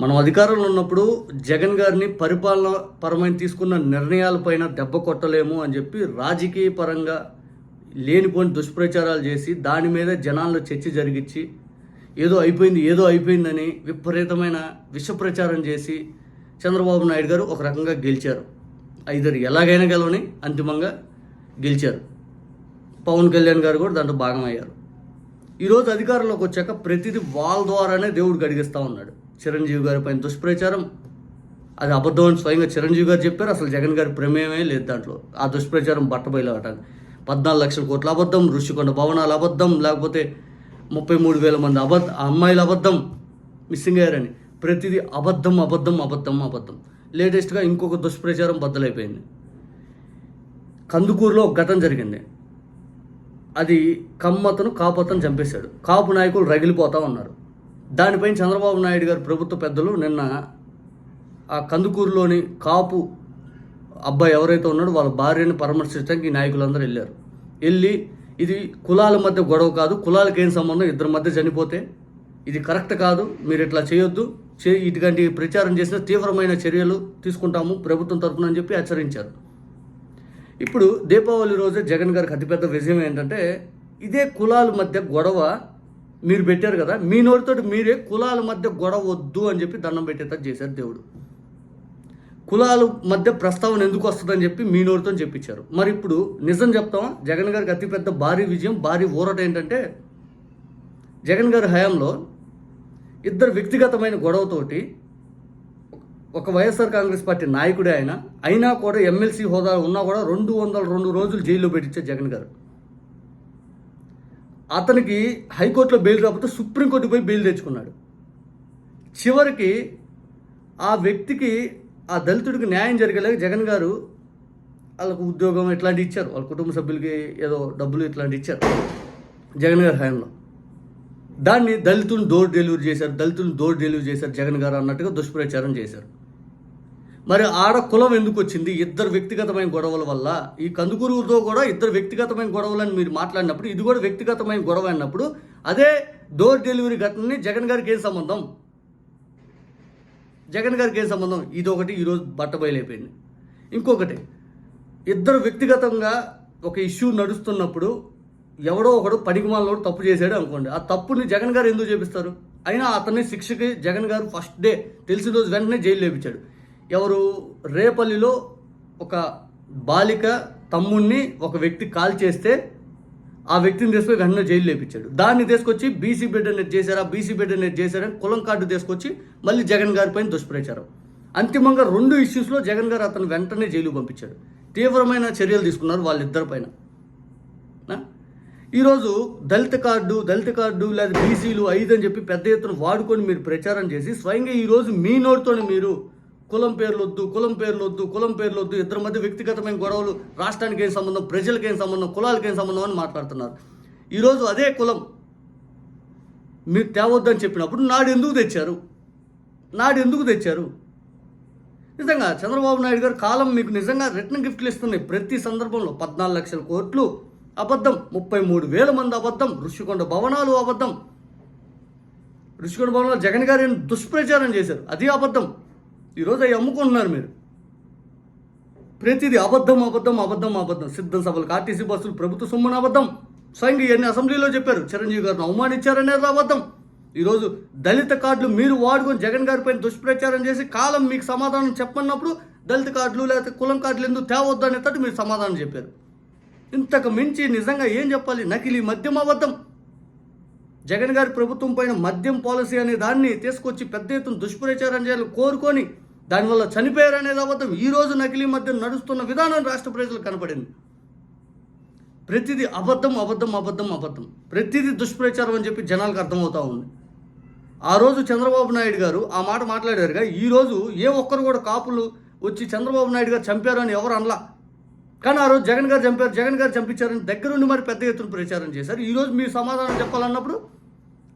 మనం అధికారంలో ఉన్నప్పుడు జగన్ గారిని పరిపాలన పరమైన తీసుకున్న నిర్ణయాలపైన దెబ్బ కొట్టలేము అని చెప్పి రాజకీయ పరంగా లేనిపోని దుష్ప్రచారాలు చేసి దాని మీద జనాల్లో చర్చ జరిగించి ఏదో అయిపోయింది ఏదో అయిపోయిందని విపరీతమైన విషప్రచారం చేసి చంద్రబాబు నాయుడు గారు ఒక రకంగా గెలిచారు. ఇద్దరు ఎలాగైనా గెలవని అంతిమంగా గెలిచారు. పవన్ కళ్యాణ్ గారు కూడా దాంట్లో భాగమయ్యారు. ఈరోజు అధికారంలోకి వచ్చాక ప్రతిదీ వాళ్ళ ద్వారానే దేవుడు గడిగిస్తూ ఉన్నాడు. చిరంజీవి గారి పైన దుష్ప్రచారం. అది అబద్ధం అని స్వయంగా చిరంజీవి గారు చెప్పారు. అసలు జగన్ గారి ప్రమేయమే లేదు దాంట్లో. ఆ దుష్ప్రచారం బట్టబయలవటానికి పద్నాలుగు లక్షల కోట్ల అబద్ధం ఋషికొండ భవనాలు అబద్ధం లేకపోతే ముప్పై మూడు వేల మంది అబద్ధ అమ్మాయిల అబద్ధం మిస్సింగ్ అయ్యారని. ప్రతిదీ అబద్ధం అబద్ధం అబద్ధం అబద్ధం. లేటెస్ట్గా ఇంకొక దుష్ప్రచారం బద్దలైపోయింది. కందుకూరులో ఒక ఘటన జరిగింది. అది కమ్మతను కాపతను చంపేశాడు. కాపు నాయకులు రగిలిపోతా ఉన్నారు. దానిపైన చంద్రబాబు నాయుడు గారు ప్రభుత్వ పెద్దలు నిన్న ఆ కందుకూరులోని కాపు అబ్బాయి ఎవరైతే ఉన్నాడో వాళ్ళ భార్యని పరామర్శించడానికి ఈ నాయకులందరూ వెళ్ళారు. వెళ్ళి ఇది కులాల మధ్య గొడవ కాదు కులాలకు ఏం సంబంధం? ఇద్దరి మధ్య చనిపోతే ఇది కరెక్ట్ కాదు మీరు ఇట్లా చేయొద్దు చే ఇటువంటి ప్రచారం చేసిన తీవ్రమైన చర్యలు తీసుకుంటాము ప్రభుత్వం తరఫున అని చెప్పి హెచ్చరించారు. ఇప్పుడు దీపావళి రోజే జగన్ గారికి అతిపెద్ద విజయం ఏంటంటే ఇదే కులాల మధ్య గొడవ మీరు పెట్టారు కదా మీ నోటితోటి మీరే కులాల మధ్య గొడవ వద్దు అని చెప్పి దండం పెట్టేటట్టు చేశారు దేవుడు. కులాల మధ్య ప్రస్తావన ఎందుకు వస్తుందని చెప్పి మీ నోటితో చెప్పించారు. మరి ఇప్పుడు నిజం చెప్తామా జగన్ గారికి అతిపెద్ద భారీ విజయం భారీ ఊరట ఏంటంటే జగన్ గారి హయాంలో ఇద్దరు వ్యక్తిగతమైన గొడవతోటి ఒక వైఎస్ఆర్ కాంగ్రెస్ పార్టీ నాయకుడే ఆయన అయినా కూడా ఎమ్మెల్సీ హోదా ఉన్నా కూడా రెండు వందల రెండు రోజులు జైల్లో పెట్టించారు జగన్ గారు. అతనికి హైకోర్టులో బెయిల్ రాకపోతే సుప్రీంకోర్టు పోయి బెయిల్ తెచ్చుకున్నాడు. చివరికి ఆ వ్యక్తికి ఆ దళితుడికి న్యాయం జరిగేలాగా జగన్ గారు వాళ్ళకు ఉద్యోగం ఇట్లాంటి ఇచ్చారు. వాళ్ళ కుటుంబ సభ్యులకి ఏదో డబ్బులు ఇట్లాంటి ఇచ్చారు జగన్ గారి హయాంలో. దాన్ని దళితులను డోర్ డెలివరీ చేశారు దళితులను డోర్ డెలివరీ చేశారు జగన్ గారు అన్నట్టుగా దుష్ప్రచారం చేశారు. మరి ఆడ కులం ఎందుకు వచ్చింది? ఇద్దరు వ్యక్తిగతమైన గొడవల వల్ల. ఈ కందుకూరుతో కూడా ఇద్దరు వ్యక్తిగతమైన గొడవలని మీరు మాట్లాడినప్పుడు ఇది కూడా వ్యక్తిగతమైన గొడవ అన్నప్పుడు అదే డోర్ డెలివరీ ఘటనని జగన్ గారికి ఏం సంబంధం? జగన్ గారికి ఏం సంబంధం? ఇది ఒకటి ఈరోజు బట్ట బయలైపోయింది ఇంకొకటి ఇద్దరు వ్యక్తిగతంగా ఒక ఇష్యూ నడుస్తున్నప్పుడు ఎవడో ఒకడు పనికిమాలనోడు తప్పు చేశాడు అనుకోండి. ఆ తప్పుని జగన్ గారు ఎందుకు చేపిస్తారు? అయినా అతన్ని శిక్షకి జగన్ గారు ఫస్ట్ డే తెలిసిన రోజు వెంటనే జైలు లేపించాడు. ఎవరు రేపల్లిలో ఒక బాలిక తమ్ముణ్ణి ఒక వ్యక్తి కాల్ చేస్తే ఆ వ్యక్తిని తీసుకొని వెంటనే జైలు లేపించాడు. దాన్ని తీసుకొచ్చి బీసీ బిడ్డ నెట్ చేశారా బీసీ బిడ్డ నెట్ చేశారని కులం కార్డు తీసుకొచ్చి మళ్ళీ జగన్ గారి పైన దుష్ప్రచారం. అంతిమంగా రెండు ఇష్యూస్లో జగన్ గారు అతను వెంటనే జైలు పంపించాడు. తీవ్రమైన చర్యలు తీసుకున్నారు వాళ్ళిద్దరి పైన. ఈరోజు దళిత కార్డు దళిత కార్డు లేదా బీసీలు ఐదు అని చెప్పి పెద్ద ఎత్తున వాడుకొని మీరు ప్రచారం చేసి స్వయంగా ఈరోజు మీ నోటితోనే మీరు కులం పేర్లు వద్దు కులం పేర్లు వద్దు కులం పేర్లు వద్దు ఇద్దరి మధ్య వ్యక్తిగతమైన గొడవలు రాష్ట్రానికి ఏం సంబంధం ప్రజలకు ఏం సంబంధం కులాలకు ఏం సంబంధం అని మాట్లాడుతున్నారు. ఈరోజు అదే కులం మీరు తేవద్దని చెప్పినప్పుడు నాడు ఎందుకు తెచ్చారు? నాడు ఎందుకు తెచ్చారు? నిజంగా చంద్రబాబు నాయుడు గారు కాలం మీకు నిజంగా రిటర్న్ గిఫ్ట్లు ఇస్తున్నాయి. ప్రతి సందర్భంలో పద్నాలుగు లక్షల కోట్లు అబద్ధం ముప్పై మూడు వేల మంది అబద్ధం ఋషికొండ భవనాలు అబద్ధం. ఋషికొండ భవనాలు జగన్ గారి దుష్ప్రచారం చేశారు? అది అబద్ధం. ఈరోజు అవి అమ్ముకుంటున్నారు మీరు. ప్రతిదీ అబద్ధం అబద్ధం అబద్ధం అబద్ధం. సిద్ధం సభలకు ఆర్టీసీ బస్సులు ప్రభుత్వ సొమ్మున అబద్ధం. స్వయంగా ఇవన్నీ అసెంబ్లీలో చెప్పారు. చిరంజీవి గారిని అవమానించారనేది అబద్ధం. ఈరోజు దళిత కార్డులు మీరు వాడుకొని జగన్ గారి పైన దుష్ప్రచారం చేసి కాలం మీకు సమాధానం చెప్పన్నప్పుడు దళిత కార్డులు లేకపోతే కులం కార్డులు ఎందుకు తేవద్దు అనేటట్టు మీరు సమాధానం చెప్పారు. ఇంతకు మించి నిజంగా ఏం చెప్పాలి? నకిలీ మద్యం అబద్ధం. జగన్ గారి ప్రభుత్వం పైన మద్యం పాలసీ అనే దాన్ని తీసుకొచ్చి పెద్ద ఎత్తున దుష్ప్రచారం చేయాలని కోరుకొని దానివల్ల చనిపోయారనేది అబద్ధం ఈ రోజు నకిలీ మధ్య నడుస్తున్న విధానం రాష్ట్ర ప్రజలకు కనపడింది. ప్రతిదీ అబద్ధం అబద్ధం అబద్ధం అబద్ధం. ప్రతిదీ దుష్ప్రచారం అని చెప్పి జనాలకు అర్థమవుతా ఉంది. ఆ రోజు చంద్రబాబు నాయుడు గారు ఆ మాట మాట్లాడారుగా ఈరోజు ఏ ఒక్కరు కూడా కాపులు వచ్చి చంద్రబాబు నాయుడు గారు చంపారు అని ఎవరు అనలా. కానీ ఆ రోజు జగన్ గారు చంపారు జగన్ గారు చంపించారని దగ్గరుండి మరి పెద్ద ఎత్తున ప్రచారం చేశారు. ఈరోజు మీరు సమాధానం చెప్పాలన్నప్పుడు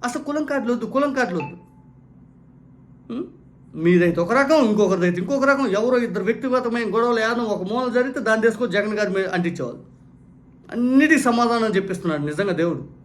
అసలు కులం కార్డులు వద్దు కులం కార్డులు వద్దు. మీదైతే ఒక రకం ఇంకొకరిదైతే ఇంకొక రకం. ఎవరో ఇద్దరు వ్యక్తిగతమైన గొడవలు ఏదైనా ఒక మూల జరిగితే దాన్ని తీసుకొని జగన్ గారి మీద అంటించేవాళ్ళు. అన్నిటికీ సమాధానం చెప్పిస్తున్నాడు నిజంగా దేవుడు.